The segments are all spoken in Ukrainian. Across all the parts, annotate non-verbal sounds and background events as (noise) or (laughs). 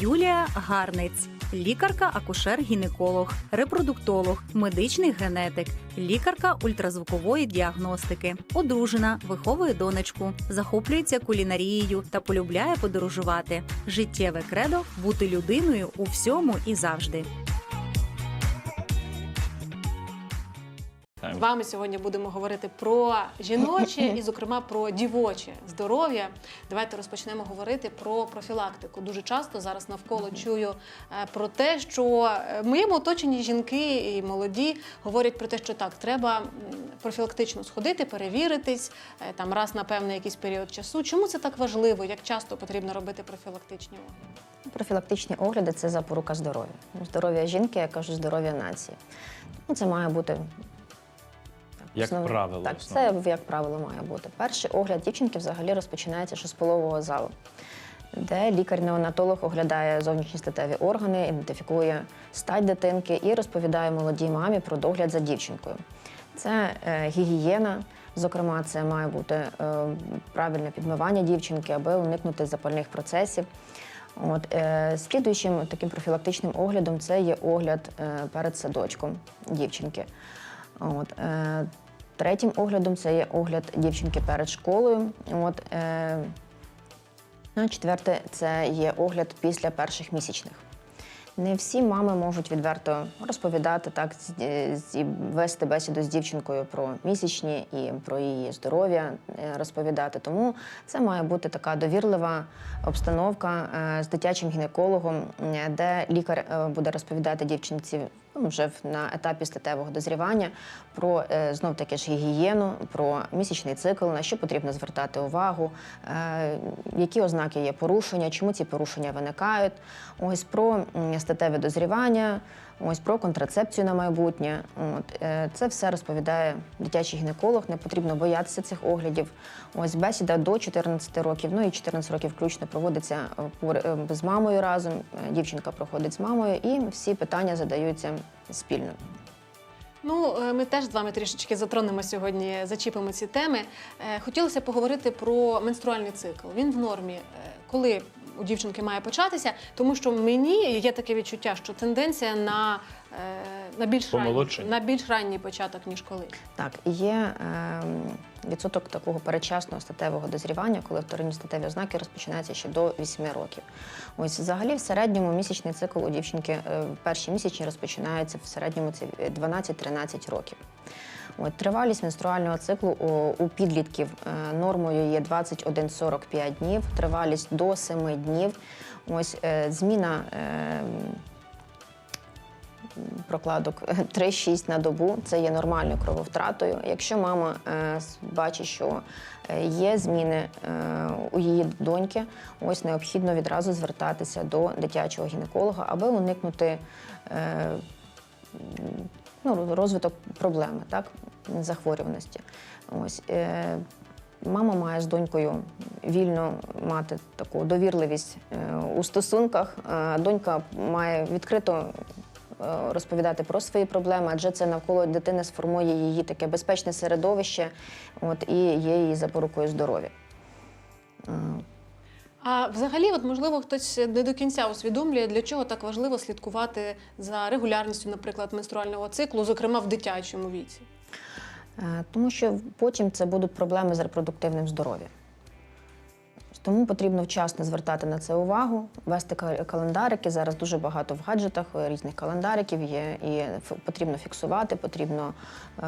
Юлія Гарниць, лікарка-акушер-гінеколог, репродуктолог, медичний генетик, лікарка ультразвукової діагностики, одружена, виховує донечку, захоплюється кулінарією та полюбляє подорожувати. Життєве кредо бути людиною у всьому і завжди. З вами сьогодні будемо говорити про жіноче і, зокрема, про дівоче здоров'я. Давайте розпочнемо говорити про профілактику. Дуже часто зараз навколо чую е, про те, що е, в моєму оточенні жінки і молоді говорять про те, що так, треба профілактично сходити, перевіритись е, там раз на певний якийсь період часу. Чому це так важливо? Як часто потрібно робити профілактичні огляди? Профілактичні огляди це запорука здоров'я. Здоров'я жінки, я кажу, здоров'я нації. Ну, це має бути. Як основне- правило, Так, це як правило має бути. Перший огляд дівчинки взагалі розпочинається з полового залу, де лікар-неонатолог оглядає зовнішні статеві органи, ідентифікує стать дитинки і розповідає молодій мамі про догляд за дівчинкою. Це е, гігієна. Зокрема, це має бути е, правильне підмивання дівчинки, аби уникнути запальних процесів. От, е, слідуючим таким профілактичним оглядом це є огляд е, перед садочком дівчинки. От, е, третім оглядом це є огляд дівчинки перед школою. От, е, ну, четверте це є огляд після перших місячних. Не всі мами можуть відверто розповідати так, е, вести бесіду з дівчинкою про місячні і про її здоров'я е, розповідати. Тому це має бути така довірлива обстановка е, з дитячим гінекологом, де лікар буде розповідати дівчинці ну, вже на етапі статевого дозрівання про е, знов таки ж гігієну, про місячний цикл, на що потрібно звертати увагу, е, які ознаки є порушення, чому ці порушення виникають. Ось про статеве дозрівання, ось про контрацепцію на майбутнє. От е, це все розповідає дитячий гінеколог. Не потрібно боятися цих оглядів. Ось бесіда до 14 років, ну і 14 років включно проводиться з мамою разом. Дівчинка проходить з мамою, і всі питання задаються спільно. Ну, е, ми теж з вами трішечки затронемо сьогодні, зачіпимо ці теми. Е, Хотілося поговорити про менструальний цикл. Він в нормі, Е, коли у дівчинки має початися, тому що мені є таке відчуття, що тенденція на, на, більш, ранній, на більш ранній початок, ніж коли. Так, є ем, відсоток такого передчасного статевого дозрівання, коли вторинні статеві ознаки розпочинаються ще до 8 років. Ось взагалі в середньому місячний цикл у дівчинки е, перші місячні розпочинаються в середньому це 12-13 років. От, тривалість менструального циклу у, у підлітків е, нормою є 21-45 днів, тривалість до 7 днів. Ось е, зміна е, прокладок (laughs) 3-6 на добу це є нормальною крововтратою. Якщо мама е, бачить, що е, є зміни е, у її доньки, ось необхідно відразу звертатися до дитячого гінеколога, аби уникнути ну, розвиток проблеми, так, захворюваності. Ось, Мама має з донькою вільно мати таку довірливість у стосунках. Донька має відкрито розповідати про свої проблеми, адже це навколо дитини сформує її таке безпечне середовище, от і є її запорукою здоров'я. Е, А взагалі, от можливо, хтось не до кінця усвідомлює, для чого так важливо слідкувати за регулярністю, наприклад, менструального циклу, зокрема в дитячому віці. Е, Тому що потім це будуть проблеми з репродуктивним здоров'ям. Тому потрібно вчасно звертати на це увагу, вести календарики. Зараз дуже багато в гаджетах е, різних календариків є, і потрібно фіксувати, потрібно е,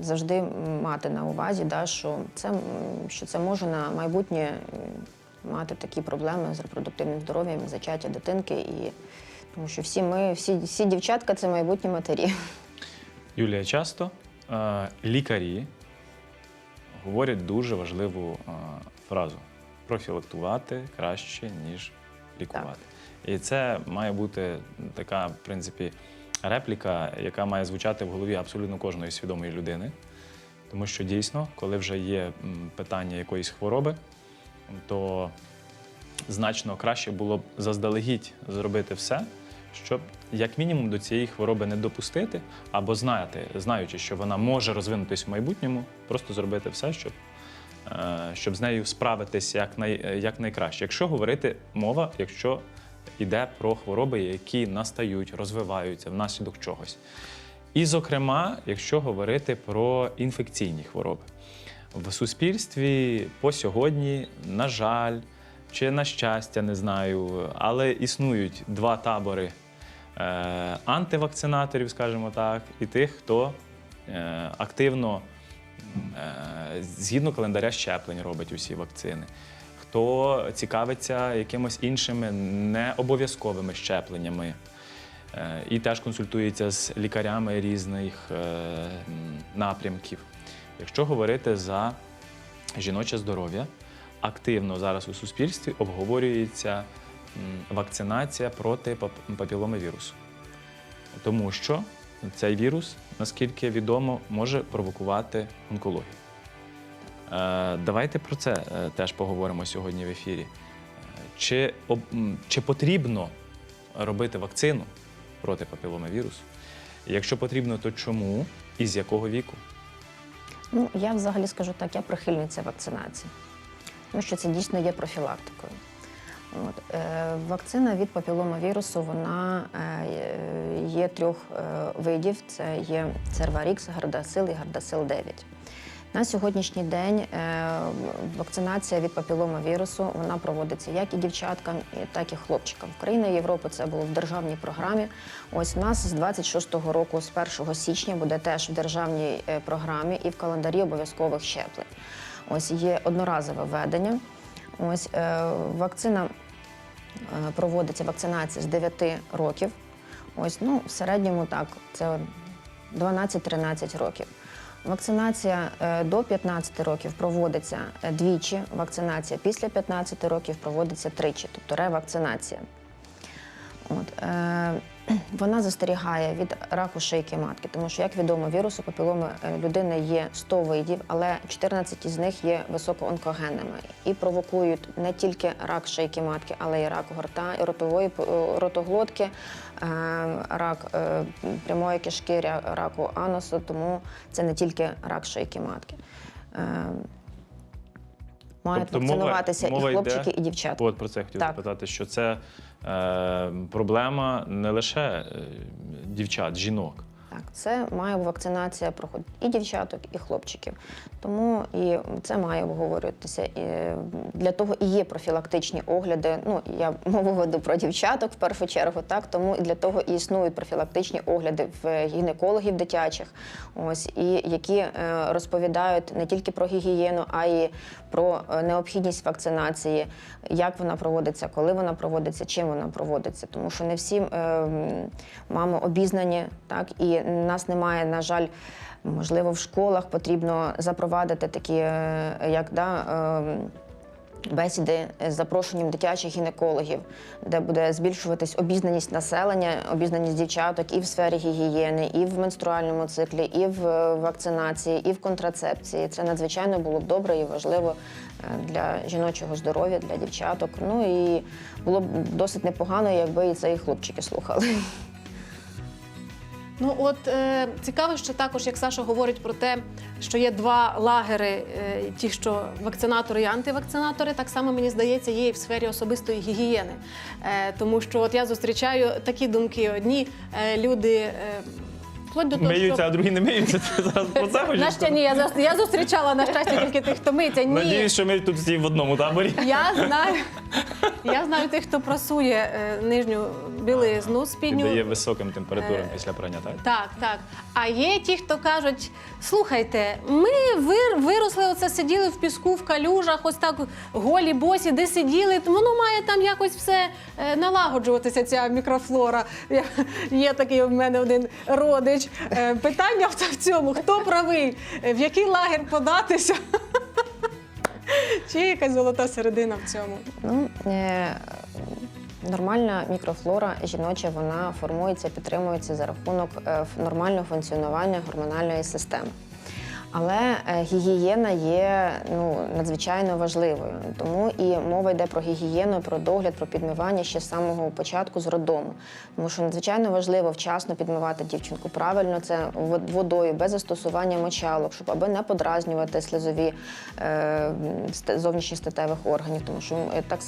завжди мати на увазі, да, що, це, що це може на майбутнє мати такі проблеми з репродуктивним здоров'ям, зачаття дитинки. І, тому що всі ми, всі, всі дівчатка це майбутні матері. Юлія, часто е, лікарі говорять дуже важливу е, фразу: профілактувати краще, ніж лікувати. І це має бути така, в принципі, репліка, яка має звучати в голові абсолютно кожної свідомої людини. Тому що дійсно, коли вже є питання якоїсь хвороби, то значно краще було б заздалегідь зробити все, щоб як мінімум до цієї хвороби не допустити, або знати, знаючи, що вона може розвинутись в майбутньому, просто зробити все, щоб щоб з нею справитись як, най, е, як найкраще. Якщо говорити мова, якщо йде про хвороби, які настають, розвиваються внаслідок чогось. І, зокрема, якщо говорити про інфекційні хвороби. В суспільстві по сьогодні, на жаль, чи на щастя, не знаю, але існують два табори е, антивакцинаторів, скажімо так, і тих, хто е, активно е, згідно календаря щеплень робить усі вакцини. Хто цікавиться якимось іншими необов'язковими щепленнями е, і теж консультується з лікарями різних е, напрямків. Якщо говорити за жіноче здоров'я, активно зараз у суспільстві обговорюється вакцинація проти пап- папіломавірусу. Тому що цей вірус, наскільки відомо, може провокувати онкологію. Е, Давайте про це е, теж поговоримо сьогодні в ефірі. Е, Чи, чи потрібно робити вакцину проти папіломавірусу? Якщо потрібно, то чому і з якого віку? Ну, я взагалі скажу так, я прихильниця вакцинації, тому що це дійсно є профілактикою. От, е, вакцина від папіломавірусу вона е, є трьох е, видів: це є Церварікс, Гардасил і Гардасил 9. На сьогоднішній день вакцинація від папіломавірусу вона проводиться як і дівчаткам, так і хлопчикам. В країнах Європи це було в державній програмі. Ось у нас з 26-го року, з 1 січня, буде теж в державній програмі і в календарі обов'язкових щеплень. Ось є одноразове введення. Ось е, вакцина е, проводиться вакцинація з 9 років. Ось, ну, в середньому так, це 12-13 років. Вакцинація е, до 15 років проводиться двічі. Вакцинація після 15 років проводиться тричі, тобто ревакцинація. От, (clears throat) вона застерігає від раку шийки матки, тому що, як відомо, вірусу папіломи е, людини є 100 видів, але 14 із них є високоонкогенними і провокують не тільки рак шийки матки, але й рак горта, ротової е, ротоглотки, е, рак прямої кишки, раку анусу, тому це не тільки рак шийки матки. Мають Тобто вакцинуватися мова і йде- хлопчики, і дівчата. От про це я хотів Так. запитати, що це проблема не лише е, дівчат, жінок. Так, це має вакцинація проходити і дівчаток, і хлопчиків. Тому і це має обговорюватися. І для того і є профілактичні огляди. Ну я (laughs) мову веду про дівчаток в першу чергу, так тому і для того і існують профілактичні огляди в гінекологів дитячих, ось і які е, розповідають не тільки про гігієну, а й про е, необхідність вакцинації, як вона проводиться, коли вона проводиться, чим вона проводиться. Тому що не всі е, мами обізнані, так і нас немає, на жаль. Можливо, в школах потрібно запровадити такі, е, як да, бесіди з запрошенням дитячих гінекологів, де буде збільшуватись обізнаність населення, обізнаність дівчаток і в сфері гігієни, і в менструальному циклі, і в е, вакцинації, і в контрацепції. Це надзвичайно було б добре і важливо е, для жіночого здоров'я, для дівчаток. Ну і було б досить непогано, якби і це і хлопчики слухали. Ну от е, цікаво, що також, як Саша говорить про те, що є два лагери, е, ті, що вакцинатори і антивакцинатори, так само мені здається, є і в сфері особистої гігієни. Е, тому що от я зустрічаю такі думки: одні е, люди. Е, Вплоть до того, Миються, а другі не миються. Ти зараз про це (laughs) хочеш? На щастя, ні, я, зас- я зустрічала на щастя тільки тих, хто миється. Ні. Надіюсь, що ми тут всі в одному таборі. Я знаю, я знаю тих, хто прасує е, нижню білизну, спідню. Піддає високим температурам Е, після прання, так? Так, так. А є ті, хто кажуть: слухайте, ми вир- виросли, оце сиділи в піску, в калюжах, ось так голі босі, де сиділи. Воно має там якось все е, налагоджуватися, ця мікрофлора. Я- Є такий в мене один родич. Е, Питання в в цьому: хто правий, Е, в який лагер податися? (laughs) Чи є якась золота середина в цьому? Ну, е, нормальна мікрофлора жіноча вона формується, підтримується за рахунок е, нормального функціонування гормональної системи. Але е, гігієна є ну, надзвичайно важливою. Тому і мова йде про гігієну, про догляд, про підмивання ще з самого початку з роддому. Тому що надзвичайно важливо вчасно підмивати дівчинку. Правильно це водою, без застосування мочалок, щоб аби не подразнювати слизові е, ст- зовнішні статевих органів. Тому що е, так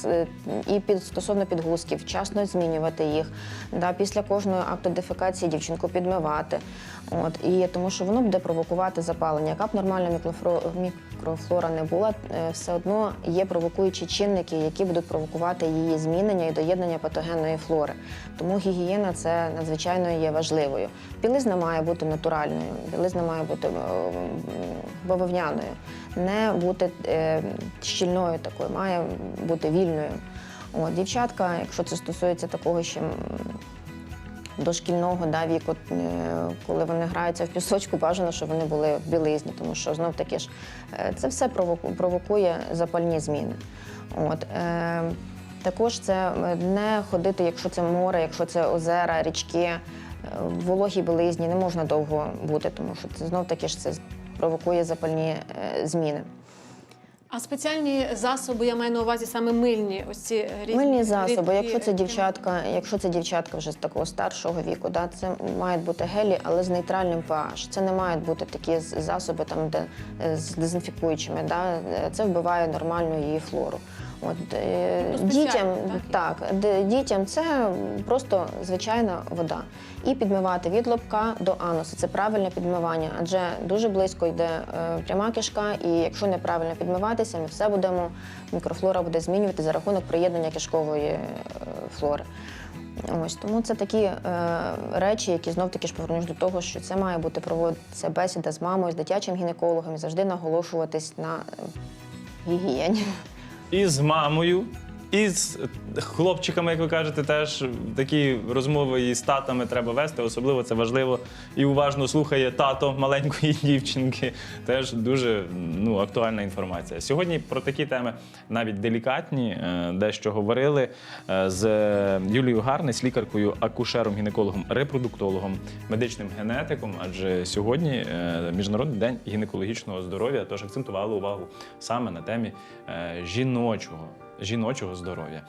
і під стосовно підгузків, вчасно змінювати їх. Да, після кожної акту дефекації дівчинку підмивати. От, і тому що воно буде провокувати запалення. Яка б нормальна мікрофлора, не була, е, все одно є провокуючі чинники, які будуть провокувати її змінення і доєднання патогенної флори. Тому гігієна це надзвичайно є важливою. Білизна має бути натуральною, білизна має бути е, бавовняною, не бути е, щільною такою, має бути вільною. Дівчатка, якщо це стосується такого м, дошкільного да, віку, е, коли вони граються в пісочку, бажано, щоб вони були в білизні, тому що знов таки ж е, це все провокує запальні зміни. От, е, також це не ходити, якщо це море, якщо це озера, річки, в вологій білизні не можна довго бути, тому що це знов таки ж це провокує запальні зміни. А спеціальні засоби, я маю на увазі саме мильні, ось ці різні Мильні засоби, якщо це дівчатка, якщо це дівчатка вже з такого старшого віку, да, це мають бути гелі, але з нейтральним pH. Це не мають бути такі засоби, там, де е, з дезінфікуючими. Да, це вбиває нормальну її флору. От, е, Ну, дітям, так? де- дітям це просто звичайна вода. І підмивати від лобка до анусу. Це правильне підмивання, адже дуже близько йде е, пряма кишка, і якщо неправильно підмиватися, ми все будемо, мікрофлора буде змінювати за рахунок приєднання кишкової е, флори. Ось тому це такі е, речі, які знов таки ж повернусь до того, що це має бути проводитися бесіда з мамою, з дитячим гінекологом і завжди наголошуватись на е, гігієні. І з мамою, і з хлопчиками, як ви кажете, теж такі розмови і з татами треба вести. Особливо це важливо і уважно слухає тато маленької (laughs) дівчинки. Теж дуже ну, актуальна інформація. Сьогодні про такі теми навіть делікатні, е, дещо говорили е, з Юлією Гарнець, лікаркою, акушером, гінекологом, репродуктологом, медичним генетиком. Адже сьогодні е, Міжнародний день гінекологічного здоров'я, тож акцентували увагу саме на темі жіночого, жіночого здоров'я.